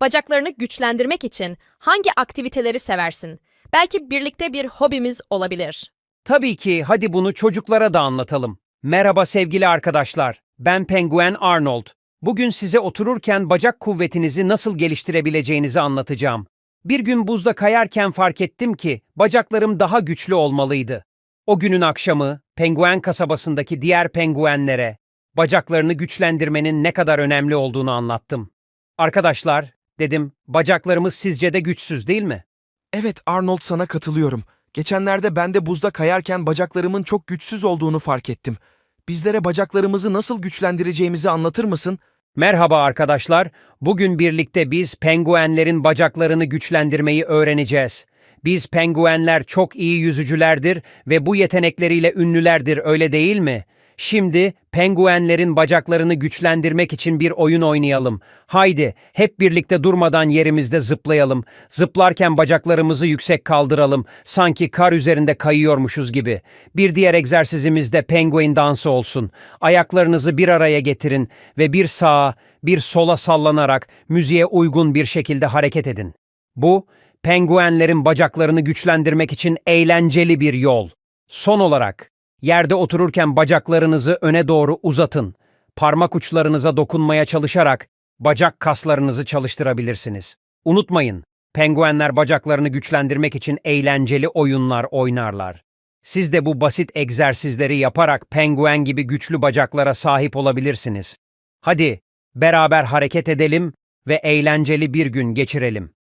Bacaklarını güçlendirmek için hangi aktiviteleri seversin? Belki birlikte bir hobimiz olabilir. Tabii ki hadi bunu çocuklara da anlatalım. Merhaba sevgili arkadaşlar. Ben Penguen Arnold. Bugün size otururken bacak kuvvetinizi nasıl geliştirebileceğinizi anlatacağım. Bir gün buzda kayarken fark ettim ki bacaklarım daha güçlü olmalıydı. O günün akşamı penguen kasabasındaki diğer penguenlere bacaklarını güçlendirmenin ne kadar önemli olduğunu anlattım. Arkadaşlar, dedim, bacaklarımız sizce de güçsüz değil mi? Evet Arnold sana katılıyorum. Geçenlerde ben de buzda kayarken bacaklarımın çok güçsüz olduğunu fark ettim. Bizlere bacaklarımızı nasıl güçlendireceğimizi anlatır mısın? Merhaba arkadaşlar. Bugün birlikte biz penguenlerin bacaklarını güçlendirmeyi öğreneceğiz. Biz penguenler çok iyi yüzücülerdir ve bu yetenekleriyle ünlülerdir öyle değil mi? Şimdi penguenlerin bacaklarını güçlendirmek için bir oyun oynayalım. Haydi hep birlikte durmadan yerimizde zıplayalım. Zıplarken bacaklarımızı yüksek kaldıralım. Sanki kar üzerinde kayıyormuşuz gibi. Bir diğer egzersizimiz de penguin dansı olsun. Ayaklarınızı bir araya getirin ve bir sağa, bir sola sallanarak müziğe uygun bir şekilde hareket edin. Bu, penguenlerin bacaklarını güçlendirmek için eğlenceli bir yol. Son olarak, yerde otururken bacaklarınızı öne doğru uzatın. Parmak uçlarınıza dokunmaya çalışarak bacak kaslarınızı çalıştırabilirsiniz. Unutmayın, penguenler bacaklarını güçlendirmek için eğlenceli oyunlar oynarlar. Siz de bu basit egzersizleri yaparak penguen gibi güçlü bacaklara sahip olabilirsiniz. Hadi, beraber hareket edelim ve eğlenceli bir gün geçirelim.